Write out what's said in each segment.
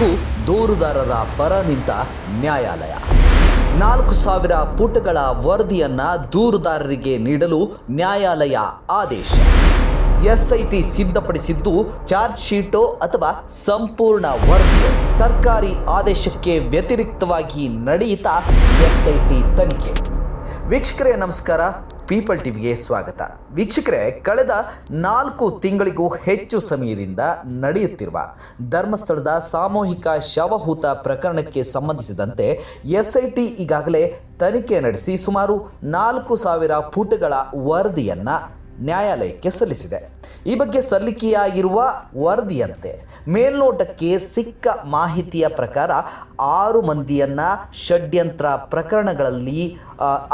ಕೊನೆಗೂ ದೂರುದಾರರ ಪರ ನಿಂತ ನ್ಯಾಯಾಲಯ. ನಾಲ್ಕು ಸಾವಿರ ಪುಟಗಳ ವರದಿಯನ್ನ ದೂರುದಾರರಿಗೆ ನೀಡಲು ನ್ಯಾಯಾಲಯ ಆದೇಶ. ಎಸ್ಐಟಿ ಸಿದ್ಧಪಡಿಸಿದ್ದು ಚಾರ್ಜ್ ಶೀಟೋ ಅಥವಾ ಸಂಪೂರ್ಣ ವರದಿ ಸರ್ಕಾರಿ ಆದೇಶಕ್ಕೆ ವ್ಯತಿರಿಕ್ತವಾಗಿ ನಡೆಯಿತಾ ಎಸ್ಐಟಿ ತನಿಖೆ? ವೀಕ್ಷಕರೇ, ನಮಸ್ಕಾರ. ಪೀಪಲ್ ಟಿವಿಗೆ ಸ್ವಾಗತ. ವೀಕ್ಷಕರೇ, ಕಳೆದ ನಾಲ್ಕು ತಿಂಗಳಿಗೂ ಹೆಚ್ಚು ಸಮಯದಿಂದ ನಡೆಯುತ್ತಿರುವ ಧರ್ಮಸ್ಥಳದ ಸಾಮೂಹಿಕ ಶವಹೂತ ಪ್ರಕರಣಕ್ಕೆ ಸಂಬಂಧಿಸಿದಂತೆ ಎಸ್ಐಟಿ ಈಗಾಗಲೇ ತನಿಖೆ ನಡೆಸಿ ಸುಮಾರು ನಾಲ್ಕು ಸಾವಿರ ಪುಟಗಳ ವರದಿಯನ್ನು ನ್ಯಾಯಾಲಯಕ್ಕೆ ಸಲ್ಲಿಸಿದೆ. ಈ ಬಗ್ಗೆ ಸಲ್ಲಿಕೆಯಾಗಿರುವ ವರದಿಯಂತೆ ಮೇಲ್ನೋಟಕ್ಕೆ ಸಿಕ್ಕ ಮಾಹಿತಿಯ ಪ್ರಕಾರ ಆರು ಮಂದಿಯನ್ನು ಷಡ್ಯಂತ್ರ ಪ್ರಕರಣಗಳಲ್ಲಿ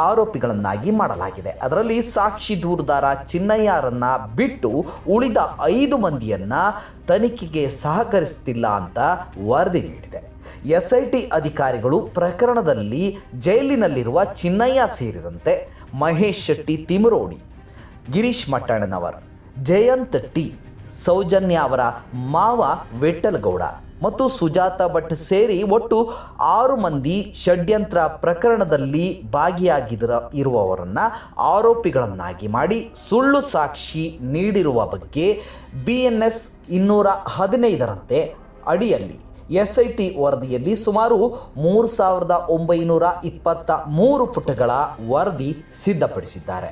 ಆರೋಪಿಗಳನ್ನಾಗಿ ಮಾಡಲಾಗಿದೆ. ಅದರಲ್ಲಿ ಸಾಕ್ಷಿ ದೂರುದಾರ ಚಿನ್ನಯ್ಯರನ್ನ ಬಿಟ್ಟು ಉಳಿದ ಐದು ಮಂದಿಯನ್ನು ತನಿಖೆಗೆ ಸಹಕರಿಸುತ್ತಿಲ್ಲ ಅಂತ ವರದಿ ನೀಡಿದೆ. ಎಸ್ಐಟಿ ಅಧಿಕಾರಿಗಳು ಪ್ರಕರಣದಲ್ಲಿ ಜೈಲಿನಲ್ಲಿರುವ ಚಿನ್ನಯ್ಯ ಸೇರಿದಂತೆ ಮಹೇಶ್ ಶೆಟ್ಟಿ ತಿಮರೋಡಿ ಗಿರೀಶ್ ಮಟ್ಟಣ್ಣನವರ್, ಜಯಂತ್ ಟಿ, ಸೌಜನ್ಯ ಅವರ ಮಾವ ವೆಟ್ಟಲ್ಗೌಡ ಮತ್ತು ಸುಜಾತ ಭಟ್ ಸೇರಿ ಒಟ್ಟು ಆರು ಮಂದಿ ಷಡ್ಯಂತ್ರ ಪ್ರಕರಣದಲ್ಲಿ ಭಾಗಿಯಾಗಿದ್ರ ಇರುವವರನ್ನು ಆರೋಪಿಗಳನ್ನಾಗಿ ಮಾಡಿ ಸುಳ್ಳು ಸಾಕ್ಷಿ ನೀಡಿರುವ ಬಗ್ಗೆ ಬಿ ಎನ್ ಎಸ್ ಇನ್ನೂರ ಹದಿನೈದರಂತೆ ಅಡಿಯಲ್ಲಿ ಎಸ್ ಐ ಟಿ ವರದಿಯಲ್ಲಿ ಸುಮಾರು ಮೂರು ಸಾವಿರದ ಒಂಬೈನೂರ ಇಪ್ಪತ್ತ ಮೂರು ಪುಟಗಳ ವರದಿ ಸಿದ್ಧಪಡಿಸಿದ್ದಾರೆ.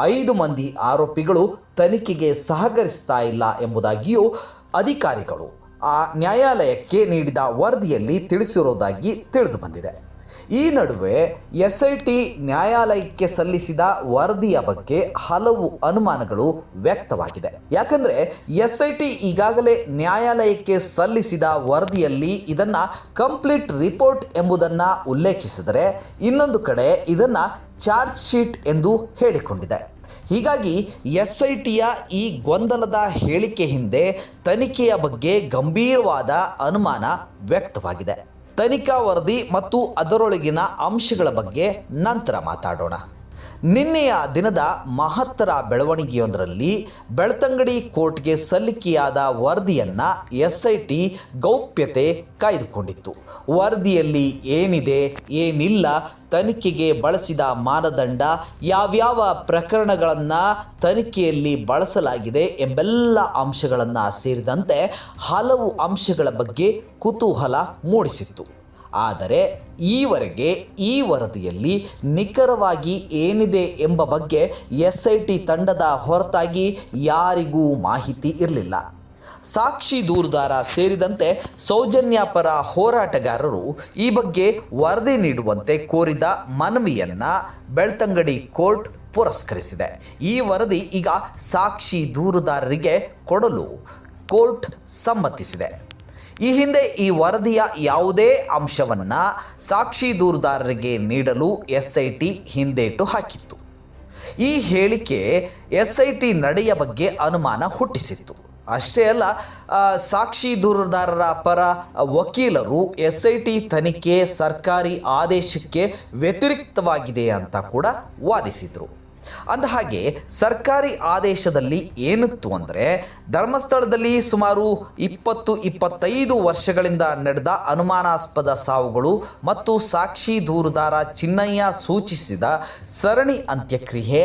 ಐದು ಮಂದಿ ಆರೋಪಿಗಳು ತನಿಖೆಗೆ ಸಹಕರಿಸ್ತಾ ಇಲ್ಲ ಎಂಬುದಾಗಿಯೂ ಅಧಿಕಾರಿಗಳು ಆ ನ್ಯಾಯಾಲಯಕ್ಕೆ ನೀಡಿದ ವರದಿಯಲ್ಲಿ ತಿಳಿಸಿರುವುದಾಗಿ ತಿಳಿದು ಬಂದಿದೆ ಈ ನಡುವೆ ಎಸ್ ಐ ಟಿ ನ್ಯಾಯಾಲಯಕ್ಕೆ ಸಲ್ಲಿಸಿದ ವರದಿಯ ಬಗ್ಗೆ ಹಲವು ಅನುಮಾನಗಳು ವ್ಯಕ್ತವಾಗಿದೆ. ಯಾಕಂದ್ರೆ ಎಸ್ ಐ ಟಿ ಈಗಾಗಲೇ ನ್ಯಾಯಾಲಯಕ್ಕೆ ಸಲ್ಲಿಸಿದ ವರದಿಯಲ್ಲಿ ಇದನ್ನು ಕಂಪ್ಲೀಟ್ ರಿಪೋರ್ಟ್ ಎಂಬುದನ್ನ ಉಲ್ಲೇಖಿಸಿದರೆ ಇನ್ನೊಂದು ಕಡೆ ಇದನ್ನ ಚಾರ್ಜ್ ಶೀಟ್ ಎಂದು ಹೇಳಿಕೊಂಡಿದೆ. ಹೀಗಾಗಿ ಎಸ್ ಐ ಟಿಯ ಈ ಗೊಂದಲದ ಹೇಳಿಕೆ ಹಿಂದೆ ತನಿಖೆಯ ಬಗ್ಗೆ ಗಂಭೀರವಾದ ಅನುಮಾನ ವ್ಯಕ್ತವಾಗಿದೆ. ತನಿಖಾ ವರದಿ ಮತ್ತು ಅದರೊಳಗಿನ ಅಂಶಗಳ ಬಗ್ಗೆ ನಂತರ ಮಾತಾಡೋಣ. ನಿನ್ನೆಯ ದಿನದ ಮಹತ್ತರ ಬೆಳವಣಿಗೆಯೊಂದರಲ್ಲಿ ಬೆಳ್ತಂಗಡಿ ಕೋರ್ಟ್ಗೆ ಸಲ್ಲಿಕೆಯಾದ ವರದಿಯನ್ನು ಎಸ್ಐಟಿ ಗೌಪ್ಯತೆ ಕಾಯ್ದುಕೊಂಡಿತ್ತು. ವರದಿಯಲ್ಲಿ ಏನಿದೆ, ಏನಿಲ್ಲ, ತನಿಖೆಗೆ ಬಳಸಿದ ಮಾನದಂಡ, ಯಾವ್ಯಾವ ಪ್ರಕರಣಗಳನ್ನು ತನಿಖೆಯಲ್ಲಿ ಬಳಸಲಾಗಿದೆ ಎಂಬೆಲ್ಲ ಅಂಶಗಳನ್ನು ಸೇರಿದಂತೆ ಹಲವು ಅಂಶಗಳ ಬಗ್ಗೆ ಕುತೂಹಲ ಮೂಡಿಸಿತ್ತು. ಆದರೆ ಈವರೆಗೆ ಈ ವರದಿಯಲ್ಲಿ ನಿಖರವಾಗಿ ಏನಿದೆ ಎಂಬ ಬಗ್ಗೆ ಎಸ್ ಐ ಟಿ ತಂಡದ ಹೊರತಾಗಿ ಯಾರಿಗೂ ಮಾಹಿತಿ ಇರಲಿಲ್ಲ. ಸಾಕ್ಷಿ ದೂರುದಾರ ಸೇರಿದಂತೆ ಸೌಜನ್ಯ ಪರ ಹೋರಾಟಗಾರರು ಈ ಬಗ್ಗೆ ವರದಿ ನೀಡುವಂತೆ ಕೋರಿದ ಮನವಿಯನ್ನು ಬೆಳ್ತಂಗಡಿ ಕೋರ್ಟ್ ಪುರಸ್ಕರಿಸಿದೆ. ಈ ವರದಿ ಈಗ ಸಾಕ್ಷಿ ದೂರುದಾರರಿಗೆ ಕೊಡಲು ಕೋರ್ಟ್ ಸಮ್ಮತಿಸಿದೆ. ಈ ಹಿಂದೆ ಈ ವರದಿಯ ಯಾವುದೇ ಅಂಶವನ್ನ ಸಾಕ್ಷಿ ದೂರುದಾರರಿಗೆ ನೀಡಲು ಎಸ್ ಐ ಟಿ ಹಿಂದೇಟು ಹಾಕಿತ್ತು. ಈ ಹೇಳಿಕೆ ಎಸ್ ಐ ಟಿ ನಡೆಯ ಬಗ್ಗೆ ಅನುಮಾನ ಹುಟ್ಟಿಸಿತ್ತು. ಅಷ್ಟೇ ಅಲ್ಲ ಸಾಕ್ಷಿ ದೂರುದಾರರ ಪರ ವಕೀಲರು ಎಸ್ ಐ ಟಿ ತನಿಖೆ ಸರ್ಕಾರಿ ಆದೇಶಕ್ಕೆ ವ್ಯತಿರಿಕ್ತವಾಗಿದೆ ಅಂತ ಕೂಡ ವಾದಿಸಿದರು. ಅಂದಹಾಗೆ ಸರ್ಕಾರಿ ಆದೇಶದಲ್ಲಿ ಏನಿತ್ತು ಅಂದರೆ ಧರ್ಮಸ್ಥಳದಲ್ಲಿ ಸುಮಾರು ಇಪ್ಪತ್ತು ಇಪ್ಪತ್ತೈದು ವರ್ಷಗಳಿಂದ ನಡೆದ ಅನುಮಾನಾಸ್ಪದ ಸಾವುಗಳು ಮತ್ತು ಸಾಕ್ಷಿ ದೂರುದಾರ ಚಿನ್ನಯ್ಯ ಸೂಚಿಸಿದ ಸರಣಿ ಅಂತ್ಯಕ್ರಿಯೆ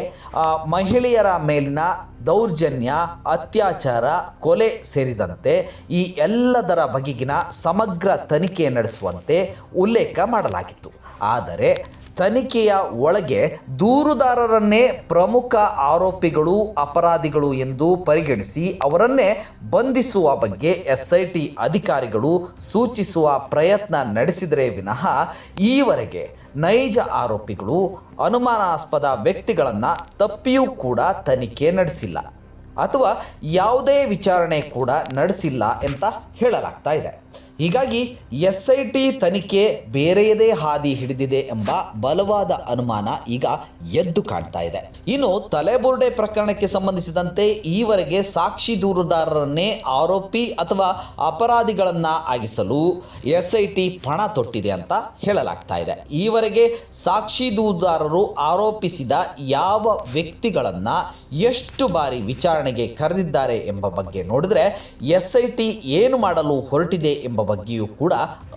ಮಹಿಳೆಯರ ಮೇಲಿನ ದೌರ್ಜನ್ಯ, ಅತ್ಯಾಚಾರ, ಕೊಲೆ ಸೇರಿದಂತೆ ಈ ಎಲ್ಲದರ ಬಗೆಗಿನ ಸಮಗ್ರ ತನಿಖೆ ನಡೆಸುವಂತೆ ಉಲ್ಲೇಖ ಮಾಡಲಾಗಿತ್ತು. ಆದರೆ ತನಿಖೆಯ ಒಳಗೆ ದೂರುದಾರರನ್ನೇ ಪ್ರಮುಖ ಆರೋಪಿಗಳು, ಅಪರಾಧಿಗಳು ಎಂದು ಪರಿಗಣಿಸಿ ಅವರನ್ನೇ ಬಂಧಿಸುವ ಬಗ್ಗೆ ಎಸ್ಐಟಿ ಅಧಿಕಾರಿಗಳು ಸೂಚಿಸುವ ಪ್ರಯತ್ನ ನಡೆಸಿದರೆ ವಿನಃ ಈವರೆಗೆ ನೈಜ ಆರೋಪಿಗಳು ಅನುಮಾನಾಸ್ಪದ ವ್ಯಕ್ತಿಗಳನ್ನು ತಪ್ಪಿಯೂ ಕೂಡ ತನಿಖೆ ನಡೆಸಿಲ್ಲ ಅಥವಾ ಯಾವುದೇ ವಿಚಾರಣೆ ಕೂಡ ನಡೆಸಿಲ್ಲ ಅಂತ ಹೇಳಲಾಗ್ತಾ ಇದೆ. ಹೀಗಾಗಿ ಎಸ್ ಐ ಟಿ ತನಿಖೆ ಬೇರೆಯದೇ ಹಾದಿ ಹಿಡಿದಿದೆ ಎಂಬ ಬಲವಾದ ಅನುಮಾನ ಈಗ ಎದ್ದು ಕಾಣ್ತಾ ಇದೆ. ಇನ್ನು ತಲೆಬುರುಡೆ ಪ್ರಕರಣಕ್ಕೆ ಸಂಬಂಧಿಸಿದಂತೆ ಈವರೆಗೆ ಸಾಕ್ಷಿ ದೂರುದಾರರನ್ನೇ ಆರೋಪಿ ಅಥವಾ ಅಪರಾಧಿಗಳನ್ನ ಆಗಿಸಲು ಎಸ್ ಐ ಟಿ ಪಣ ತೊಟ್ಟಿದೆ ಅಂತ ಹೇಳಲಾಗ್ತಾ ಇದೆ. ಈವರೆಗೆ ಸಾಕ್ಷಿ ದೂರುದಾರರು ಆರೋಪಿಸಿದ ಯಾವ ವ್ಯಕ್ತಿಗಳನ್ನ ಎಷ್ಟು ಬಾರಿ ವಿಚಾರಣೆಗೆ ಕರೆದಿದ್ದಾರೆ ಎಂಬ ಬಗ್ಗೆ ನೋಡಿದ್ರೆ ಎಸ್ ಐ ಟಿ ಏನು ಮಾಡಲು ಹೊರಟಿದೆ ಎಂಬ ಬಗ್ಗೆಯೂ ಕೂಡ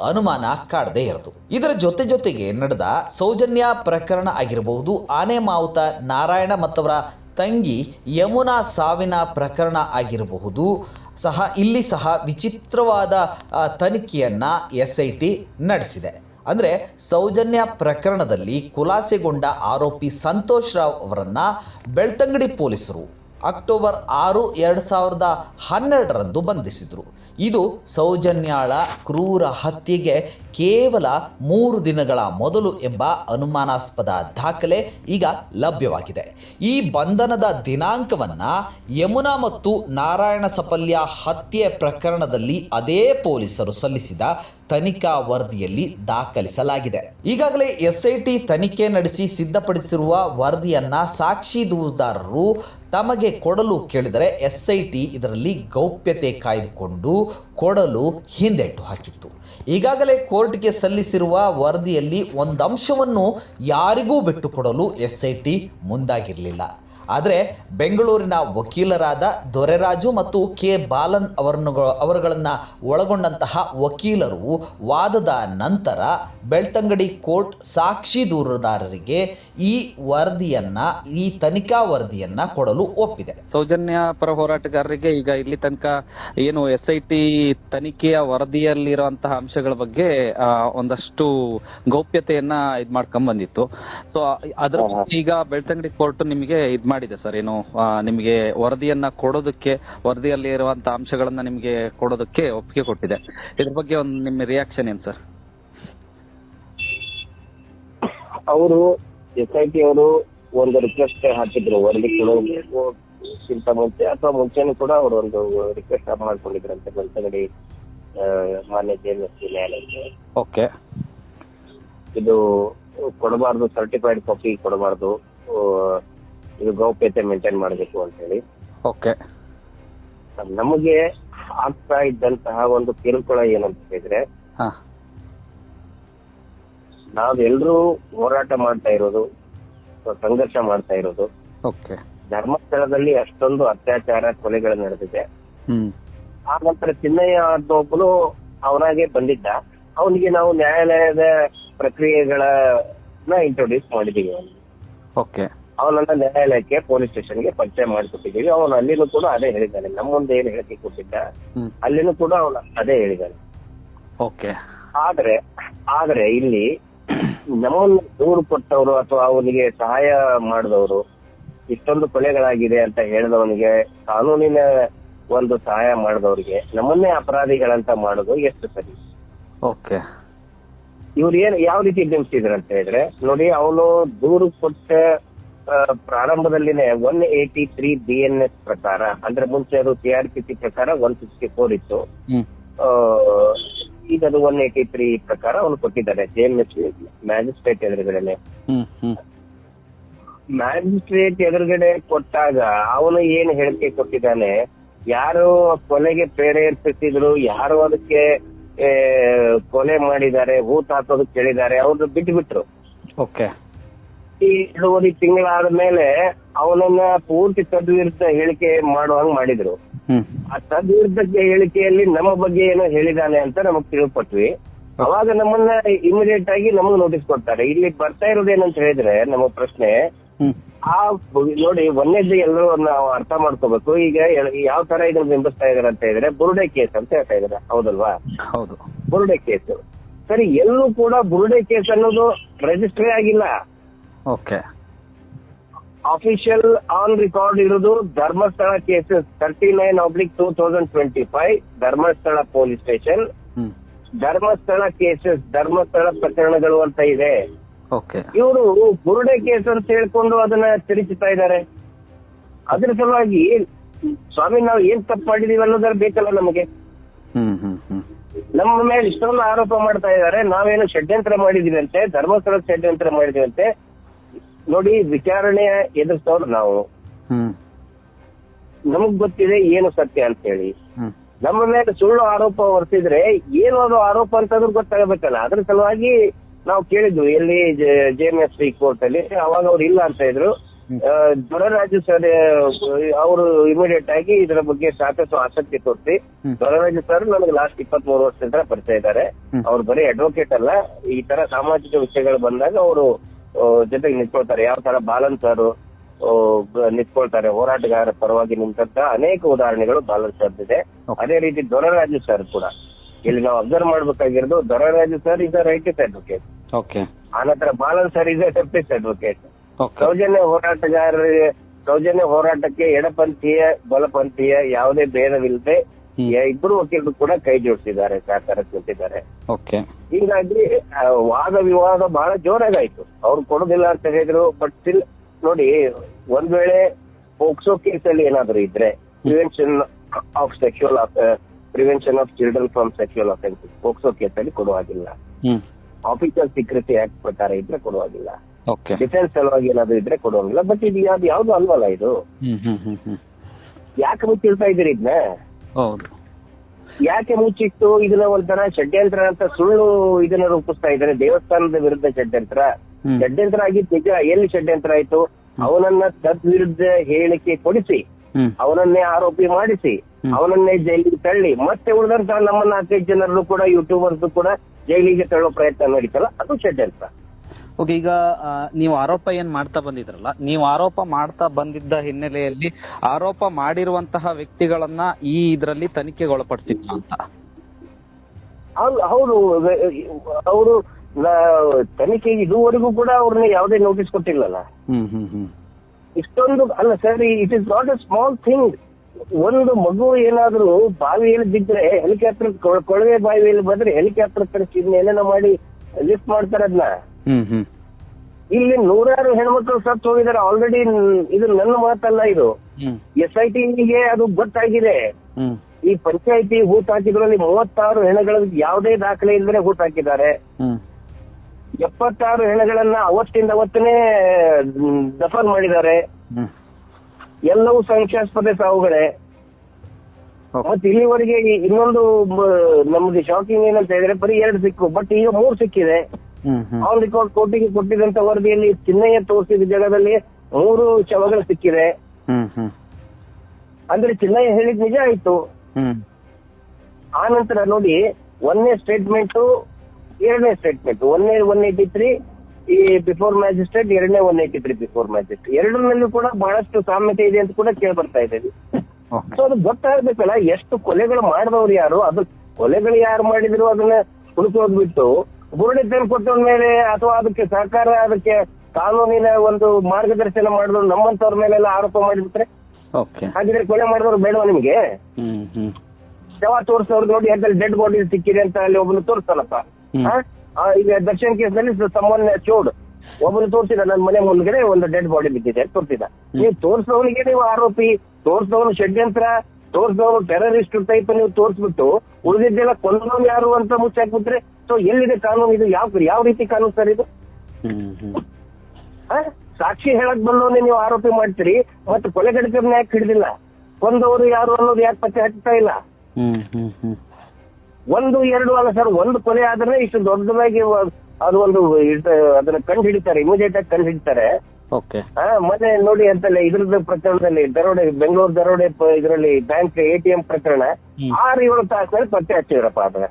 ಅನುಮಾನ ಕಾಡದೇ ಇರದು. ಇದರ ಜೊತೆ ಜೊತೆಗೆ ನಡೆದ ಸೌಜನ್ಯ ಪ್ರಕರಣ ಆಗಿರಬಹುದು. ಆನೆ ಮಾವುತ, ನಾರಾಯಣ ಮತ್ತವರ ತಂಗಿ ಯಮುನಾ ಸಾವಿನ ಪ್ರಕರಣ ಆಗಿರಬಹುದು. ಸಹ ಇಲ್ಲಿ ಸಹ ವಿಚಿತ್ರವಾದ ತನಿಖೆಯನ್ನು ಎಸ್ ಐ ಟಿ ನಡೆಸಿದೆ. ಅಂದರೆ ಸೌಜನ್ಯ ಪ್ರಕರಣದಲ್ಲಿ ಖುಲಾಸೆಗೊಂಡ ಆರೋಪಿ ಸಂತೋಷ್ ರಾವ್ ಅವರನ್ನು ಬೆಳ್ತಂಗಡಿ ಪೊಲೀಸರು ಅಕ್ಟೋಬರ್ ಆರು, ಎರಡು ಸಾವಿರದ ಹನ್ನೆರಡರಂದು ಬಂಧಿಸಿದರು. ಇದು ಸೌಜನ್ಯಾಳ ಕ್ರೂರ ಹತ್ಯೆಗೆ ಕೇವಲ ಮೂರು ದಿನಗಳ ಮೊದಲು ಎಂಬ ಅನುಮಾನಾಸ್ಪದ ದಾಖಲೆ ಈಗ ಲಭ್ಯವಾಗಿದೆ. ಈ ಬಂಧನದ ದಿನಾಂಕವನ್ನು ಯಮುನಾ ಮತ್ತು ನಾರಾಯಣ ಸಫಲ್ಯ ಹತ್ಯೆ ಪ್ರಕರಣದಲ್ಲಿ ಅದೇ ಪೊಲೀಸರು ಸಲ್ಲಿಸಿದ ತನಿಖಾ ವರದಿಯಲ್ಲಿ ದಾಖಲಿಸಲಾಗಿದೆ. ಈಗಾಗಲೇ ಎಸ್ಐಟಿ ತನಿಖೆ ನಡೆಸಿ ಸಿದ್ಧಪಡಿಸಿರುವ ವರದಿಯನ್ನ ಸಾಕ್ಷಿ ದೂರುದಾರರು ತಮಗೆ ಕೊಡಲು ಕೇಳಿದರೆ ಎಸ್ಐಟಿ ಇದರಲ್ಲಿ ಗೌಪ್ಯತೆ ಕಾಯ್ದುಕೊಂಡು ಕೊಡಲು ಹಿಂದೆಟ್ಟು ಹಾಕಿತ್ತು. ಈಗಾಗಲೇ ಕೋರ್ಟ್ಗೆ ಸಲ್ಲಿಸಿರುವ ವರದಿಯಲ್ಲಿ ಒಂದಂಶವನ್ನು ಯಾರಿಗೂ ಬಿಟ್ಟುಕೊಡಲು ಎಸ್ಐಟಿ ಮುಂದಾಗಿರಲಿಲ್ಲ. ಆದರೆ ಬೆಂಗಳೂರಿನ ವಕೀಲರಾದ ದೊರೆರಾಜು ಮತ್ತು ಕೆ ಬಾಲನ್ ಅವರನ್ನು ಅವರುಗಳನ್ನು ಒಳಗೊಂಡಂತಹ ವಕೀಲರು ವಾದದ ನಂತರ ಬೆಳ್ತಂಗಡಿ ಕೋರ್ಟ್ ಸಾಕ್ಷಿ ದೂರುದಾರರಿಗೆ ಈ ವರದಿಯನ್ನು ಈ ತನಿಖಾ ವರದಿಯನ್ನು ಕೊಡಲು ಒಪ್ಪಿದೆ. ಸೌಜನ್ಯ ಪರ ಹೋರಾಟಗಾರರಿಗೆ ಈಗ ಇಲ್ಲಿ ತನಕ ಏನು ಎಸ್ ಐ ಟಿ ತನಿಖೆಯ ವರದಿಯಲ್ಲಿರುವಂತಹ ಅಂಶಗಳ ಬಗ್ಗೆ ಒಂದಷ್ಟು ಗೌಪ್ಯತೆಯನ್ನ ಇದ್ ಮಾಡ್ಕೊಂಡ್ ಬಂದಿತ್ತು ಸೊ ಅದ್ರ ಈಗ ಬೆಳ್ತಂಗಡಿ ಕೋರ್ಟ್ ನಿಮಗೆ ಇದ್ ಮಾಡಿದೆ ಸರ್. ಏನು ನಿಮಗೆ ವರದಿಯನ್ನ ಕೊಡೋದಕ್ಕೆ ವರದಿಯಲ್ಲಿ ಇರುವಂತ ಅಂಶಗಳನ್ನ ನಿಮಗೆ ಕೊಡೋದಕ್ಕೆ ಒಪ್ಪಿಗೆ ಕೊಟ್ಟಿದೆ. ಇದ್ರ ಬಗ್ಗೆ ಒಂದು ನಿಮ್ಮ ರಿಯಾಕ್ಷನ್ ಏನ್ ಸರ್? ಅವರು ಎಸ್ ಐ ಟಿ ಅವರು ಒಂದು ರಿಕ್ವೆಸ್ಟ್ ಹಾಕಿದ್ರು. ವರದಿ ಕೊಡೋದಕ್ಕಿಂತ ಮುಂಚೆ ಅಥವಾ ಮುಂಚೆನೂ ಕೂಡ ಅವರು ಒಂದು ರಿಕ್ವೆಸ್ಟ್ ಮಾಡ್ಕೊಂಡಿದ್ರಂತೆ ಬೆಳ್ತಂಗಡಿ ಮಾನ್ಯ ಜೇಮಸ್ತಿ ನ್ಯಾಯಾಲಯಕ್ಕೆ. ಓಕೆ. ಇದು ಕೊಡಬಾರ್ದು ಸರ್ಟಿಫೈಡ್ ಕಾಪಿ ಕೊಡಬಾರ್ದು. ಇದು ಗೌಪ್ಯತೆ ಮೇಂಟೈನ್ ಮಾಡಬೇಕು ಅಂತ ಹೇಳಿ. ಓಕೆ. ನಮಗೆ ಆಗ್ತಾ ಇದ್ದಂತಹ ಒಂದು ಕಿರುಕುಳ ಏನಂತ ಹೇಳಿದ್ರೆ ಹಾ. ನಾವೆಲ್ಲರೂ ಹೋರಾಟ ಮಾಡ್ತಾ ಇರೋದು ಸಂಘರ್ಷ ಮಾಡ್ತಾ ಇರೋದು. ಓಕೆ. ಧರ್ಮಸ್ಥಳದಲ್ಲಿ ಅಷ್ಟೊಂದು ಅತ್ಯಾಚಾರ ಕೊಲೆಗಳು ನಡೆದಿದೆ. ಆ ನಂತರ ಚಿನ್ನಯ್ಯ ಒಬ್ಬನು ಅವನಾಗೆ ಬಂದಿದ್ದ. ಅವನಿಗೆ ನಾವು ನ್ಯಾಯಾಲಯದ ಪ್ರಕ್ರಿಯೆಗಳನ್ನ ಇಂಟ್ರೊಡ್ಯೂಸ್ ಮಾಡಿದೀವಿ. ಅವನಿಗೆ ಓಕೆ. ಅವನನ್ನ ನ್ಯಾಯಾಲಯಕ್ಕೆ ಪೊಲೀಸ್ ಸ್ಟೇಷನ್ಗೆ ಪರಿಚಯ ಮಾಡಿಕೊಟ್ಟಿದ್ದೀವಿ. ಅವನು ಅಲ್ಲಿನೂ ಕೂಡ ಅದೇ ಹೇಳಿದ್ದಾನೆ. ನಮ್ಮ ಮುಂದೆ ಏನು ಹೇಳಿಕೆ ಕೊಟ್ಟಿದ್ದ ಅಲ್ಲಿನೂ ಕೂಡ ಅವನು ಅದೇ ಹೇಳಿದ್ದಾನೆ. ಓಕೆ. ಆದ್ರೆ ಆದ್ರೆ ಇಲ್ಲಿ ನಮ್ಮನ್ನು ದೂರು ಕೊಟ್ಟವರು ಅಥವಾ ಅವನಿಗೆ ಸಹಾಯ ಮಾಡಿದವರು ಇಷ್ಟೊಂದು ಕೊಲೆಗಳಾಗಿದೆ ಅಂತ ಹೇಳಿದವನಿಗೆ ಕಾನೂನಿನ ಒಂದು ಸಹಾಯ ಮಾಡಿದವರಿಗೆ ನಮ್ಮನ್ನೇ ಅಪರಾಧಿಗಳಂತ ಮಾಡೋದು ಎಷ್ಟು ಸರಿ? ಓಕೆ. ಇವ್ರು ಏನ್ ಯಾವ ರೀತಿ ಬಿಂಬಿಸಿದ್ರು ಅಂತ ಹೇಳಿದ್ರೆ ನೋಡಿ ಅವನು ದೂರು ಕೊಟ್ಟ ಪ್ರಾರಂಭದಲ್ಲಿನೇ one eighty three B N S ಪ್ರಕಾರ ಅಂದ್ರೆ ಮುಂಚೆ ಅದು ಸಿ ಆರ್ ಪಿ ಸಿ ಪ್ರಕಾರ ಒನ್ ಸಿಕ್ಸ್ಟಿ ಫೋರ್ ಇತ್ತು ಈಗ ಅದು ಒನ್ ಏಟಿ ತ್ರೀ ಪ್ರಕಾರ ಅವನು ಕೊಟ್ಟಿದ್ದಾರೆ ಜೆ ಎಂ ಎಸ್ ಮ್ಯಾಜಿಸ್ಟ್ರೇಟ್ ಎದುರುಗಡೆನೆ. ಮ್ಯಾಜಿಸ್ಟ್ರೇಟ್ ಎದುರುಗಡೆ ಕೊಟ್ಟಾಗ ಅವನು ಏನ್ ಹೇಳಿಕೆ ಕೊಟ್ಟಿದ್ದಾನೆ ಯಾರು ಕೊಲೆಗೆ ಪ್ರೇರೇಪಿಸಿದ್ರು ಯಾರು ಅದಕ್ಕೆ ಕೊಲೆ ಮಾಡಿದ್ದಾರೆ ಹೂತ್ ಹಾಕೋದಕ್ಕೆ ಹೇಳಿದ್ದಾರೆ ಅವ್ರು ಬಿಟ್ಟು ಬಿಟ್ರು ಓಕೆ ಈ ಎರಡೂವರೆ ತಿಂಗಳಾದ ಮೇಲೆ ಅವನನ್ನ ಪೂರ್ತಿ ತದ್ವಿರುದ್ಧ ಹೇಳಿಕೆ ಮಾಡುವಂಗ್ ಮಾಡಿದ್ರು. ಆ ತದ್ವಿರುದ್ಧ ಹೇಳಿಕೆಯಲ್ಲಿ ನಮ್ಮ ಬಗ್ಗೆ ಏನೋ ಹೇಳಿದಾನೆ ಅಂತ ನಮಗ್ ತಿಳ್ಕೊಟ್ವಿ. ಅವಾಗ ನಮ್ಮನ್ನ ಇಮಿಡಿಯೇಟ್ ಆಗಿ ನಮಗ್ ನೋಟಿಸ್ ಕೊಡ್ತಾರೆ. ಇಲ್ಲಿ ಬರ್ತಾ ಇರೋದೇನಂತ ಹೇಳಿದ್ರೆ ನಮ್ಮ ಪ್ರಶ್ನೆ ಆ ನೋಡಿ ಒಂದೇದ್ದು ಎಲ್ಲರೂ ನಾವು ಅರ್ಥ ಮಾಡ್ಕೋಬೇಕು. ಈಗ ಯಾವ ತರ ಇದನ್ನ ಬಿಂಬಿಸ್ತಾ ಇದಾರೆ ಅಂತ ಹೇಳಿದ್ರೆ ಬುರುಡೆ ಕೇಸ್ ಅಂತ ಹೇಳ್ತಾ ಇದಾರೆ. ಹೌದಲ್ವಾ? ಹೌದು. ಬುರುಡೆ ಕೇಸ್. ಸರಿ ಎಲ್ಲೂ ಕೂಡ ಬುರುಡೆ ಕೇಸ್ ಅನ್ನೋದು ರಿಜಿಸ್ಟ್ರೇ ಆಗಿಲ್ಲ. ಓಕೆ ಅಫಿಷಿಯಲ್ ಆನ್ ರೆಕಾರ್ಡ್ ಇರೋದು Dharmasthala cases thirty nine oblique two thousand twenty five Dharmasthala police station Dharmasthala cases Dharmasthala ಪ್ರಕರಣಗಳು ಅಂತ ಇದೆ. ಇವರು ಬುರುಡೆ ಕೇಸ್ ಅಂತ ಹೇಳ್ಕೊಂಡು ಅದನ್ನ ತಿರುಚುತ್ತಾ ಇದ್ದಾರೆ. ಅದ್ರ ಸಲುವಾಗಿ ಸ್ವಾಮಿ ನಾವು ಏನ್ ತಪ್ಪು ಮಾಡಿದೀವಿ ಅನ್ನೋದ್ರ ಬೇಕಲ್ಲ ನಮಗೆ. ಹ್ಮ್ ಹ್ಮ್ ಹ್ಮ್. ನಮ್ಮ ಮೇಲೆ ಇಷ್ಟೊಂದು ಆರೋಪ ಮಾಡ್ತಾ ಇದ್ದಾರೆ. ನಾವೇನು ಷಡ್ಯಂತ್ರ ಮಾಡಿದೀವಿ ಅಂತೆ ಧರ್ಮಸ್ಥಳ ಷಡ್ಯಂತ್ರ ಮಾಡಿದೀವಿ ಅಂತೆ. ನೋಡಿ ವಿಚಾರಣೆ ಎದುರಿಸೋರು ನಾವು. ನಮಗ್ ಗೊತ್ತಿದೆ ಏನು ಸತ್ಯ ಅಂತ ಹೇಳಿ ನಮ್ಮ ಮೇಲೆ ಸುಳ್ಳು ಆರೋಪ ಹೊರಿಸಿದ್ರೆ ಏನು ಅದು ಆರೋಪ ಅಂತಂದ್ರೆ ಗೊತ್ತಾಗಬೇಕಲ್ಲ. ಅದ್ರ ಸಲುವಾಗಿ ನಾವು ಕೇಳಿದ್ವಿ. ಎಲ್ಲಿ J M S C court ಅಲ್ಲಿ. ಅವಾಗ ಅವ್ರು ಇಲ್ಲ ಅಂತ ಇದ್ರು. ದೊರರಾಜು ಸರ್ ಅವರು ಇಮಿಡಿಯೇಟ್ ಆಗಿ ಇದರ ಬಗ್ಗೆ ಸಾಕಷ್ಟು ಆಸಕ್ತಿ ತೋರಿಸಿ. ದೊರರಾಜು ಸರ್ ನನಗೆ ಲಾಸ್ಟ್ ಇಪ್ಪತ್ತ್ ಮೂರು ವರ್ಷದಿಂದ ಬರ್ತಾ ಇದ್ದಾರೆ. ಅವ್ರು ಬರೀ ಅಡ್ವೊಕೇಟ್ ಅಲ್ಲ. ಈ ತರ ಸಾಮಾಜಿಕ ವಿಷಯಗಳು ಬಂದಾಗ ಅವರು ಜೊತೆಗೆ ನಿಂತ್ಕೊಳ್ತಾರೆ. ಯಾವ ತರ ಬಾಲನ್ ಸರ್ ನಿಂತ್ಕೊಳ್ತಾರೆ. ಹೋರಾಟಗಾರರ ಪರವಾಗಿ ನಿಂತ ಅನೇಕ ಉದಾಹರಣೆಗಳು ಬಾಲನ್ ಸರ್ ಇದೆ. ಅದೇ ರೀತಿ ದೊರರಾಜು ಸರ್ ಕೂಡ. ಇಲ್ಲಿ ನಾವು observe ಮಾಡ್ಬೇಕಾಗಿರೋದು Doraraju sir is a rightist advocate ಆನಂತರ Balan sir is leftist advocate Soujanya ಹೋರಾಟಗಾರರಿಗೆ ಸೌಜನ್ಯ ಹೋರಾಟಕ್ಕೆ ಎಡಪಂಥೀಯ ಬಲಪಂಥೀಯ ಯಾವುದೇ ಭೇದವಿಲ್ಲದೆ. ಇಬ್ಬರು ವಕೀಲರು ಕೂಡ ಕೈ ಜೋಡಿಸಿದ್ದಾರೆ ಸಹಕಾರ ಕೊಟ್ಟಿದ್ದಾರೆ. ಹೀಗಾಗಿ ವಾದ ವಿವಾದ ಬಹಳ ಜೋರಾಗಾಯ್ತು. ಅವ್ರು ಕೊಡೋದಿಲ್ಲ ಅಂತ ಹೇಳಿದ್ರು ಬಟ್ ಸ್ಟಿಲ್ ನೋಡಿ ಒಂದ್ ವೇಳೆ ಪೋಕ್ಸೋ ಕೇಸ್ ಅಲ್ಲಿ ಏನಾದ್ರು ಇದ್ರೆ prevention of sexual prevention of children from sexual offences POCSO case ಅಲ್ಲಿ ಕೊಡುವಾಗಿಲ್ಲ ಆಫೀಸರ್ ಸೀಕ್ರೆಸಿ ಆಕ್ಟ್ ಪ್ರಕಾರ ಇದ್ರೆ ಕೊಡುವಾಗಿಲ್ಲ ಡಿಫೆನ್ಸ್ ಸಲುವಾಗಿ ಏನಾದ್ರು ಇದ್ರೆ ಕೊಡುವಂಗಿಲ್ಲ ಬಟ್ ಇದು ಯಾವ್ದು ಯಾವ್ದು ಅಲ್ವಲ್ಲ ಇದು? ಯಾಕೆ ಗೊತ್ತಿರ್ತಾ ಇದೀರಿ ಇದನ್ನ ಹೌದು. ಯಾಕೆ ಮುಚ್ಚಿಟ್ಟು ಇದನ್ನ ಒಂಥರ ಷಡ್ಯಂತ್ರ ಅಂತ ಸುಳ್ಳು ಇದನ್ನ ರೂಪಿಸ್ತಾ ಇದ್ದಾರೆ. ದೇವಸ್ಥಾನದ ವಿರುದ್ಧ ಷಡ್ಯಂತ್ರ. ಷಡ್ಯಂತ್ರ ಆಗಿದ್ ನಿಜ ಎಲ್ಲಿ ಷಡ್ಯಂತ್ರ ಆಯ್ತು? ಅವನನ್ನ ತದ್ವಿರುದ್ಧ ಹೇಳಿಕೆ ಕೊಡಿಸಿ. ಅವನನ್ನೇ ಆರೋಪಿ ಮಾಡಿಸಿ. ಅವನನ್ನೇ ಜೈಲಿಗೆ ತಳ್ಳಿ. ಮತ್ತೆ ಉಳಿದಂತ ನಮ್ಮ ನಾಲ್ಕೈದು ಜನರನ್ನು ಕೂಡ ಯೂಟ್ಯೂಬರ್ಸ್ ಕೂಡ ಜೈಲಿಗೆ ತಳ್ಳೋ ಪ್ರಯತ್ನ ನಡೀತಲ್ಲ ಅದು ಷಡ್ಯಂತ್ರ. ಓಕೆ ಈಗ ನೀವು ಆರೋಪ ಏನ್ ಮಾಡ್ತಾ ಬಂದಿದ್ರಲ್ಲ ನೀವು ಆರೋಪ ಮಾಡ್ತಾ ಬಂದಿದ್ದ ಹಿನ್ನೆಲೆಯಲ್ಲಿ ಆರೋಪ ಮಾಡಿರುವಂತಹ ವ್ಯಕ್ತಿಗಳನ್ನ ಈ ಇದರಲ್ಲಿ ತನಿಖೆಗೆ ಒಳಪಡಿಸಿಲ್ಲ ಅಂತ? ಹೌದು ಅವರು ತನಿಖೆ ಇದುವರೆಗೂ ಕೂಡ ಅವ್ರನ್ನ ಯಾವುದೇ ನೋಟಿಸ್ ಕೊಟ್ಟಿಲ್ಲಲ್ಲ. ಹ್ಮ್ ಹ್ಮ್ ಹ್ಮ್. ಇಷ್ಟೊಂದು ಅಲ್ಲ sir it is not a small thing ಒಂದು ಮಗು ಏನಾದ್ರೂ ಬಾವಿಯಲ್ಲಿ ಬಿದ್ದರೆ ಹೆಲಿಕಾಪ್ಟರ್ ಕೊಳವೆ ಬಾವಿಯಲ್ಲಿ ಬಂದ್ರೆ ಹೆಲಿಕಾಪ್ಟರ್ ತರಿಸಿ ಏನೇನೋ ಮಾಡಿ ಲಿಫ್ಟ್ ಮಾಡ್ತಾರೆ ಅದನ್ನ ಇಲ್ಲಿ ನೂರಾರು ಹೆಣ್ಮಕ್ಳು ಸತ್ತು ಹೋಗಿದ್ದಾರೆ. ಆಲ್ರೆಡಿ ಇದು ನನ್ನ ಮಾತಲ್ಲ ಇದು. ಎಸ್ ಐ ಟಿಗೆ ಅದು ಗೊತ್ತಾಗಿದೆ. ಈ ಪಂಚಾಯತಿ ಹೂತ್ ಹಾಕಿದ್ರಲ್ಲಿ ಮೂವತ್ತಾರು ಹೆಣಗಳ ಯಾವುದೇ ದಾಖಲೆ ಇಲ್ಲದೆ ಹೂತ್ ಹಾಕಿದ್ದಾರೆ. ಎಪ್ಪತ್ತಾರು ಹೆಣಗಳನ್ನ ಅವತ್ತಿಂದ ಅವತ್ತನೇ ದಫನ್ ಮಾಡಿದ್ದಾರೆ. ಎಲ್ಲವೂ ಸಂಶಯಾಸ್ಪದ ಸಾವುಗಳೇ. ಮತ್ ಮತ್ತೆ ಇಲ್ಲಿವರೆಗೆ ಇನ್ನೊಂದು ನಮ್ದು ನಮ್ಗೆ ಶಾಕಿಂಗ್ ಏನಂತ ಹೇಳಿದ್ರೆ ಬರೀ ಎರಡು ಸಿಕ್ಕು. ಬಟ್ ಈಗ ಮೂರು ಸಿಕ್ಕಿದೆ. ಆನ್ ರಿಕಾರ್ಡ್ ಕೋರ್ಟಿಗೆ ಕೊಟ್ಟಿದಂತ ವರದಿಯಲ್ಲಿ ಚಿನ್ನಯ್ಯ ತೋರಿಸಿದ ಜಾಗದಲ್ಲಿ ಮೂರು ಶವಗಳು ಸಿಕ್ಕಿದೆ ಅಂದ್ರೆ ಚಿನ್ನಯ್ಯ ಹೇಳಿದ್ ನಿಜ ಆಯ್ತು. ಹ್ಮ್. ಆ ನಂತರ ನೋಡಿ ಒಂದನೇ ಸ್ಟೇಟ್ಮೆಂಟ್ ಎರಡನೇ ಸ್ಟೇಟ್ಮೆಂಟ್ ಒಂದನೇ ಒನ್ ಏಯ್ಟಿ ತ್ರೀ ಈ ಬಿಫೋರ್ ಮ್ಯಾಜಿಸ್ಟ್ರೇಟ್ ಎರಡನೇ one eighty three before magistrate ಎರಡರಲ್ಲೂ ಕೂಡ ಬಹಳಷ್ಟು ಸಾಮ್ಯತೆ ಇದೆ ಅಂತ ಕೂಡ ಕೇಳಿ ಬರ್ತಾ ಇದ್ದೀವಿ. ಸೊ ಅದು ಗೊತ್ತಾಗ್ಬೇಕಲ್ಲ ಎಷ್ಟು ಕೊಲೆಗಳು ಮಾಡಿದವ್ರು ಯಾರು? ಅದು ಕೊಲೆಗಳು ಯಾರು ಮಾಡಿದ್ರು ಅದನ್ನ ಹುಡುಕೋದ್ ಬಿಟ್ಟು ಬುರುಡೆ ತಂದು ಕೊಟ್ಟವ್ರ ಮೇಲೆ ಅಥವಾ ಅದಕ್ಕೆ ಸರ್ಕಾರ ಅದಕ್ಕೆ ಕಾನೂನಿನ ಒಂದು ಮಾರ್ಗದರ್ಶನ ಮಾಡಿದ್ರು ನಮ್ಮಂತವ್ರ ಮೇಲೆಲ್ಲ ಆರೋಪ ಮಾಡಿಬಿಟ್ರೆ? ಹಾಗಿದ್ರೆ ಕೊಲೆ ಮಾಡಿದವ್ರು ಬೇಡವಾ ನಿಮ್ಗೆ? ಶವ ತೋರಿಸೋರು ನೋಡಿ ಅದ್ರಲ್ಲಿ ಡೆಡ್ ಬಾಡಿ ಸಿಕ್ಕಿದೆ ಅಂತ ಅಲ್ಲಿ ಒಬ್ಬನು ತೋರಿಸ್ತಾನಪ್ಪ. ಈಗ ಆ? ಕೇಸ್ ದರ್ಶನ್ ಕೇಸ್ನಲ್ಲಿ ಸಮ್ಮನ್ ಚೋಡ್. ಒಬ್ಬನು ತೋರಿಸಿದ ನನ್ನ ಮನೆ ಮುಂದ್ಗಡೆ ಒಂದು ಡೆಡ್ ಬಾಡಿ ಬಿದ್ದಿದೆ ಅಂತ ತೋರಿಸಿದ. ನೀವು ತೋರಿಸೋನಿಗೆ ನೀವು ಆರೋಪಿ ತೋರಿಸೋನು ಷಡ್ಯಂತ್ರ ತೋರಿಸೋನು ಟೆರರಿಸ್ಟ್ ಟೈಪ್ ನೀವು ತೋರಿಸ್ಬಿಟ್ಟು ಉಳಿದಿದ್ದೆಲ್ಲ ಕೊಂದೋನು ಯಾರು ಅಂತ ಮುಚ್ಚಾಕ್ಬಿಟ್ರೆ ಸೊ ಎಲ್ಲಿದೆ ಕಾನೂನು? ಇದು ಯಾವ ಯಾವ ರೀತಿ ಕಾನೂನು ಸರ್ ಇದು? ಸಾಕ್ಷಿ ಹೇಳಕ್ ಬಂದವನ್ನೇ ನೀವು ಆರೋಪಿ ಮಾಡ್ತೀರಿ ಮತ್ತೆ ಕೊಲೆಗಡಕರನ್ನ ಯಾಕೆ ಹಿಡಿದಿಲ್ಲ. ಕೊಂದವರು ಯಾರು ಅನ್ನೋದು ಯಾಕೆ ಪತ್ತೆ ಹಚ್ಚತಾ ಇಲ್ಲ. ಒಂದು ಎರಡು ಅಲ್ಲ ಸರ್ ಒಂದು ಕೊಲೆ ಆದ್ರೆ ಇಷ್ಟು ದೊಡ್ಡದಾಗಿ ಅದು ಒಂದು ಅದನ್ನ ಕಂಡು ಹಿಡಿತಾರೆ ಇಮಿಡಿಯೇಟ್ ಆಗಿ ಕಂಡು ಹಿಡಿತಾರೆ. ಮೊನ್ನೆ ನೋಡಿ ಅಂತಲ್ಲ ಇದ್ರದ್ದು ಪ್ರಕರಣದಲ್ಲಿ ದರೋಡೆ ಬೆಂಗಳೂರು ದರೋಡೆ ಇದರಲ್ಲಿ ಬ್ಯಾಂಕ್ ಎ ಟಿ ಎಂ ಪ್ರಕರಣ. ಆರು ಏಳು ತಾಸಲ್ಲಿ ಪತ್ತೆ ಹಚ್ಚಿದ್ರಪ್ಪ ಅದನ್ನ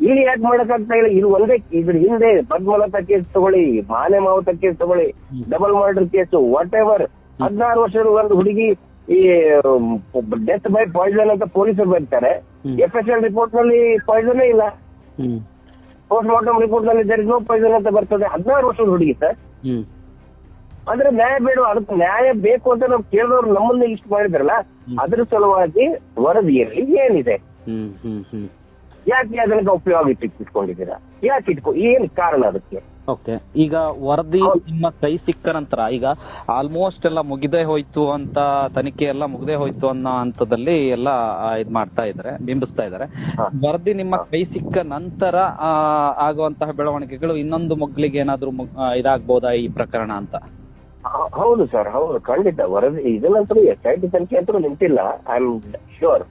ಇಲ್ಲಿ ಯಾಕೆ ಮಾಡಕ್ಕಾಗ್ತಾ ಇಲ್ಲ? ಇದು ಒಂದೇ ಇದ್ರ ಹಿಂದೆ ಪದ್ಮಲತಾ ಕೇಸ್ ತಗೊಳ್ಳಿ ಮಾನೆ ಮಾವತ ಕೇಸ್ ತಗೊಳ್ಳಿ double murder case whatever ಹದಿನಾರು ವರ್ಷದ ಒಂದು ಹುಡುಗಿ ಈ ಡೆತ್ ಬೈ ಪಾಯ್ಸನ್ ಅಂತ ಪೊಲೀಸರು ಬರ್ತಾರೆ. ಎಫ್ ಎಸ್ ಎಲ್ ರಿಪೋರ್ಟ್ನಲ್ಲಿ ಪಾಯ್ಸನ್ ಇಲ್ಲ. ಪೋಸ್ಟ್ ಮಾರ್ಟಮ್ ರಿಪೋರ್ಟ್ನಲ್ಲಿ ದರ್ ನೋ ಪಾಯ್ಸನ್ ಅಂತ ಬರ್ತದೆ. ಹದಿನಾರು ವರ್ಷದ ಹುಡುಗಿ ಸರ್ ಅಂದ್ರೆ ನ್ಯಾಯ ಬೇಡ ಅದಕ್ಕೆ ನ್ಯಾಯ ಬೇಕು ಅಂತ ನಾವು ಕೇಳಿದವ್ರು ನಮ್ಮನ್ನ ಇಷ್ಟು ಮಾಡಿದ್ರಲ್ಲ ಅದ್ರ ಸಲುವಾಗಿ ವರದಿಯಲ್ಲಿ ಏನಿದೆ? ಯಾಕೆ ಅದನ್ನ ಉಪಯೋಗ ಇಟ್ಟಿಟ್ಕೊಂಡಿದ್ದೀರಾ? ಯಾಕೆ ಇಟ್ಕೊ ಏನ್ ಕಾರಣ ಅದಕ್ಕೆ? ಓಕೆ ಈಗ ವರದಿ ನಿಮ್ಮ ಕೈ ಸಿಕ್ಕ ನಂತರ ಈಗ ಆಲ್ಮೋಸ್ಟ್ ಎಲ್ಲ ಮುಗಿದೇ ಹೋಯ್ತು ಅಂತ ತನಿಖೆ ಎಲ್ಲ ಮುಗಿದೇ ಹೋಯ್ತು ಅನ್ನೋ ಹಂತದಲ್ಲಿ ಎಲ್ಲ ಇದ್ ಮಾಡ್ತಾ ಇದಾರೆ ಬಿಂಬಿಸ್ತಾ ಇದಾರೆ. ವರದಿ ನಿಮ್ಮ ಕೈ ಸಿಕ್ಕ ನಂತರ ಆ, ಆಗುವಂತಹ ಬೆಳವಣಿಗೆಗಳು ಇನ್ನೊಂದು ಮಗ್ಳಿಗೆ ಏನಾದ್ರೂ ಇದಾಗ್ಬೋದಾ ಈ ಪ್ರಕರಣ ಅಂತ? ಹೌದು ಸರ್ ಹೌದು ಖಂಡಿತ. ವರದಿ ಇದನ್ನಂತರೂ ಎಸ್ ಐ ಟಿ ತನಿಖೆ ಅಂತೂ ನಿಂತಿಲ್ಲ I am sure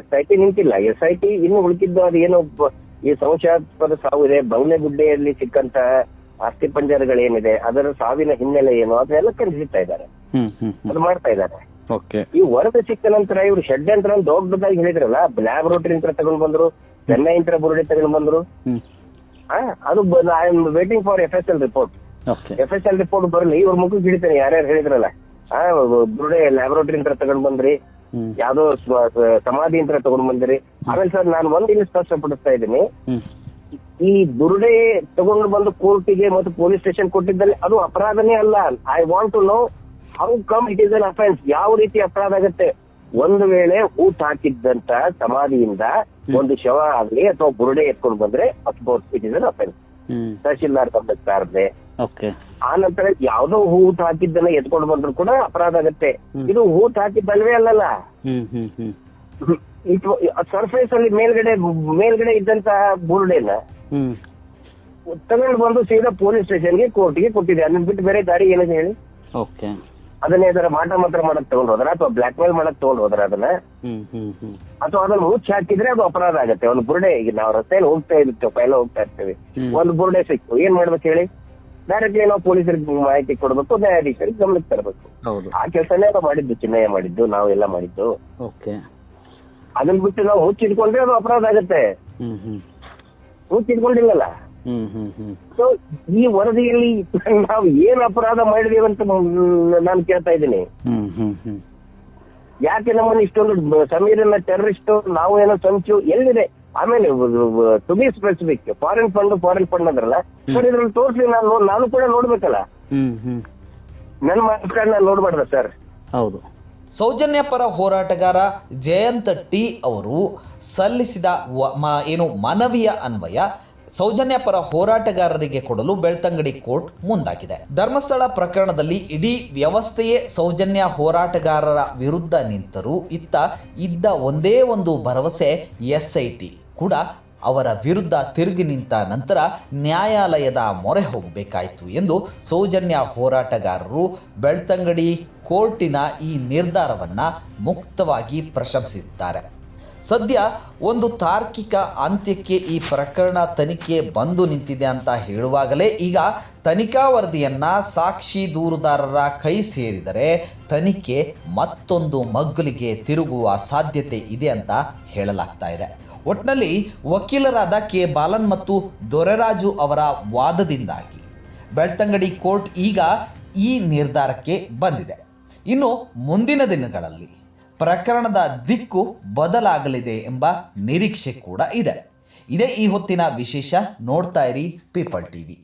S I T ನಿಂತಿಲ್ಲ. ಎಸ್ ಐ ಟಿ ಇನ್ನು ಉಳಿದಿದ್ದು ಅದು ಏನು ಈ ಸಂಶಯಾಸ್ಪದ ಸಾವು ಇದೆ. ಬಂಗ್ಲೆ ಗುಡ್ಡೆಯಲ್ಲಿ ಸಿಕ್ಕಂತ ಅಸ್ಥಿ ಪಂಜರಗಳೇನಿದೆ ಅದರ ಸಾವಿನ ಹಿನ್ನೆಲೆ ಏನು ಅದನ್ನೆಲ್ಲ ಕಂಡಿಸುತ್ತಾ ಇದ್ದಾರೆ. ಅದು ಮಾಡ್ತಾ ಇದ್ದಾರೆ. ಈ ವರದಿ ಸಿಕ್ಕ ನಂತರ ಇವರು ಷಡ್ಯಂತ್ರ ದೊಡ್ಡದಾಗಿ ಹೇಳಿದ್ರಲ್ಲ ಲ್ಯಾಬೊರೇಟರಿ ಅಂತ ತಗೊಂಡ್ ಬಂದ್ರು ಚೆನ್ನೈ ಇಂತ್ರ ಬುರುಡೆ ತಗೊಂಡ್ ಬಂದ್ರು. ಅದು I am waiting for F S L report F S L report ಬರಲಿ ಇವ್ರ ಮುಖಕ್ಕೆ ಹಿಡಿತಾರೆ ಯಾರ್ಯಾರು ಹೇಳಿದ್ರಲ್ಲ. ಆ ಬುರುಡೆ ಲ್ಯಾಬೊರೇಟರಿ ಅಂತ ತಗೊಂಡ್ ಬಂದ್ರಿ. ಯಾವ್ದೋ ಸಮಾಧಿ ಅಂತ ತಗೊಂಡ್ ಬಂದಿರಿ. ಆಮೇಲೆ ಸರ್ ನಾನು ಒಂದ್ ಇಲ್ಲಿ ಸ್ಪಷ್ಟಪಡಿಸ್ತಾ ಇದ್ದೀನಿ. ಈ ಬುರುಡೆ ತಗೊಂಡು ಬಂದು ಕೋರ್ಟಿಗೆ ಮತ್ತು ಪೊಲೀಸ್ ಸ್ಟೇಷನ್ ಕೊಟ್ಟಿದ್ದಲ್ಲಿ ಅದು ಅಪರಾಧನೇ ಅಲ್ಲ. I want to know how come it is an offence ಯಾವ ರೀತಿ ಅಪರಾಧ ಆಗುತ್ತೆ? ಒಂದು ವೇಳೆ ಊಟ ಹಾಕಿದ್ದಂತ ಸಮಾಧಿಯಿಂದ ಒಂದು ಶವ ಆಗ್ಲಿ ಅಥವಾ ಬುರುಡೆ ಎತ್ಕೊಂಡು ಬಂದ್ರೆ of course it is an offence tahsildar ಗಮನಿಸ್ತಾರ್ದೆ okay ಆ ನಂತರ ಯಾವ್ದೋ ಊಟ ಹಾಕಿದ್ದನ್ನ ಎತ್ಕೊಂಡು ಬಂದ್ರು ಕೂಡ ಅಪರಾಧ ಆಗತ್ತೆ. ಇದು ಹೂತ್ ಹಾಕಿದ್ದಲ್ವೇ ಅಲ್ಲಲ್ಲ. ಸರ್ಫೇಸ್ ಅಲ್ಲಿ ಮೇಲ್ಗಡೆ ಮೇಲ್ಗಡೆ ಇದ್ದಂತ ಬುರುಡೆನ ತಗೊಂಡು ಬಂದು ಸೀದಾ ಪೊಲೀಸ್ ಸ್ಟೇಷನ್ಗೆ ಕೋರ್ಟ್ಗೆ ಕೊಟ್ಟಿದೆ. ಅದನ್ನ ಬಿಟ್ಟು ಬೇರೆ ದಾರಿ ಏನಿದೆ ಹೇಳಿ? ಅದನ್ನ ಇದರ ಮಾಟ ಮಾತ್ರ ಮಾಡಕ್ ತಗೊಂಡ್ ಹೋದ್ರ ಅಥವಾ ಬ್ಲಾಕ್ ಮೇಲ್ ಮಾಡಕ್ ತಗೊಂಡ್ ಹೋದ್ರ ಅದನ್ನ? ಅಥವಾ ಅದನ್ನ ಮುಚ್ಚಿ ಹಾಕಿದ್ರೆ ಅದು ಅಪರಾಧ ಆಗತ್ತೆ. ಒಂದು ಬುರುಡೆ ಈಗ ನಾವು ರಸ್ತೆಯಲ್ಲಿ ಹೋಗ್ತಾ ಇರ್ತೇವೆ ಪೈಲ ಹೋಗ್ತಾ ಇರ್ತೇವೆ. ಒಂದು ಬುರುಡೆ ಸಿಕ್ತು. ಏನ್ ಮಾಡ್ಬೇಕು ಹೇಳಿ? ಡೈರೆಕ್ಟ್ಲಿ ನಾವು ಪೊಲೀಸರಿಗೆ ಮಾಹಿತಿ ಕೊಡಬೇಕು ನ್ಯಾಯಾಧೀಶರಿಗೆ ಗಮನಕ್ಕೆ ತರಬೇಕು. ಹೌದು. ಆ ಕೆಲಸನೇ ನಾವು ಮಾಡಿದ್ದು ಚಿನ್ನಯ್ಯ ಮಾಡಿದ್ದು ನಾವೆಲ್ಲ ಮಾಡಿದ್ದು. ಓಕೆ. ಅದನ್ನ ಬಿಟ್ಟು ನಾವು ಹುಚ್ಚಿಟ್ಕೊಂಡ್ರೆ ಅದು ಅಪರಾಧ ಆಗತ್ತೆ. ಹುಚ್ಚಿಟ್ಕೊಂಡಿಲ್ಲಲ್ಲ ಸೊ ಈ ವರದಿಯಲ್ಲಿ ನಾವು ಏನ್ ಅಪರಾಧ ಮಾಡಿದೀವಿ ಅಂತ ನಾನು ಕೇಳ್ತಾ ಇದ್ದೀನಿ. ಯಾಕೆ ನಮ್ಮನ್ನ ಇಷ್ಟೊಂದು ಸಮೀರನ್ನ ಟೆರರಿಸ್ಟ್ ನಾವು ಏನೋ ಸಂಚು ಎಲ್ಲಿದೆ? ಆಮೇಲೆ to be specific foreign fund foreign fund ಅಂದ್ರಲ್ಲ ಸರ್ ಇದ್ರಲ್ಲಿ ತೋರಿಸಿ ನಾನು ನಾನು ಕೂಡ ನೋಡ್ಬೇಕಲ್ಲ. ಹ್ಮ್ ಹ್ಮ್. ನನ್ನ ಮಾರ್ಕ್ಸ್ ಕಾರ್ಡ್ ನಾನು ನೋಡ್ಬಾರ್ದ ಸರ್? ಹೌದು. ಸೌಜನ್ಯ ಪರ ಹೋರಾಟಗಾರ ಜಯಂತ ಟಿ ಅವರು ಸಲ್ಲಿಸಿದ ಏನು ಮನವಿಯ ಅನ್ವಯ ಸೌಜನ್ಯ ಪರ ಹೋರಾಟಗಾರರಿಗೆ ಕೊಡಲು ಬೆಳ್ತಂಗಡಿ ಕೋರ್ಟ್ ಮುಂದಾಗಿದೆ. ಧರ್ಮಸ್ಥಳ ಪ್ರಕರಣದಲ್ಲಿ ಇಡೀ ವ್ಯವಸ್ಥೆಯೇ ಸೌಜನ್ಯ ಹೋರಾಟಗಾರರ ವಿರುದ್ಧ ನಿಂತರೂ ಇತ್ತ ಇದ್ದ ಒಂದೇ ಒಂದು ಭರವಸೆ ಎಸ್ಐಟಿ ಐ ಟಿ. ಕೂಡ ಅವರ ವಿರುದ್ಧ ತಿರುಗಿ ನಿಂತ ನಂತರ ನ್ಯಾಯಾಲಯದ ಮೊರೆ ಹೋಗಬೇಕಾಯಿತು ಎಂದು ಸೌಜನ್ಯ ಹೋರಾಟಗಾರರು ಬೆಳ್ತಂಗಡಿ ಕೋರ್ಟಿನ ಈ ನಿರ್ಧಾರವನ್ನು ಮುಕ್ತವಾಗಿ ಪ್ರಶಂಸಿಸುತ್ತಾರೆ. ಸದ್ಯ ಒಂದು ತಾರ್ಕಿಕ ಅಂತ್ಯಕ್ಕೆ ಈ ಪ್ರಕರಣ ತನಿಖೆ ಬಂದು ನಿಂತಿದೆ ಅಂತ ಹೇಳುವಾಗಲೇ ಈಗ ತನಿಖಾ ವರದಿಯನ್ನು ಸಾಕ್ಷಿ ದೂರುದಾರರ ಕೈ ಸೇರಿದರೆ ತನಿಖೆ ಮತ್ತೊಂದು ಮಗ್ಗುಲಿಗೆ ತಿರುಗುವ ಸಾಧ್ಯತೆ ಇದೆ ಅಂತ ಹೇಳಲಾಗ್ತಾ ಇದೆ. ಒಟ್ಟಿನಲ್ಲಿ ವಕೀಲರಾದ ಕೆ. ಬಾಲನ್ ಮತ್ತು ದೊರೆರಾಜು ಅವರ ವಾದದಿಂದಾಗಿ ಬೆಳ್ತಂಗಡಿ ಕೋರ್ಟ್ ಈಗ ಈ ನಿರ್ಧಾರಕ್ಕೆ ಬಂದಿದೆ. ಇನ್ನು ಮುಂದಿನ ದಿನಗಳಲ್ಲಿ ಪ್ರಕರಣದ ದಿಕ್ಕು ಬದಲಾಗಲಿದೆ ಎಂಬ ನಿರೀಕ್ಷೆ ಕೂಡ ಇದೆ. ಇದೇ ಈ ಹೊತ್ತಿನ ವಿಶೇಷ ನೋಡ್ತಾ ಇರಿ ಪೀಪಲ್ ಟಿವಿ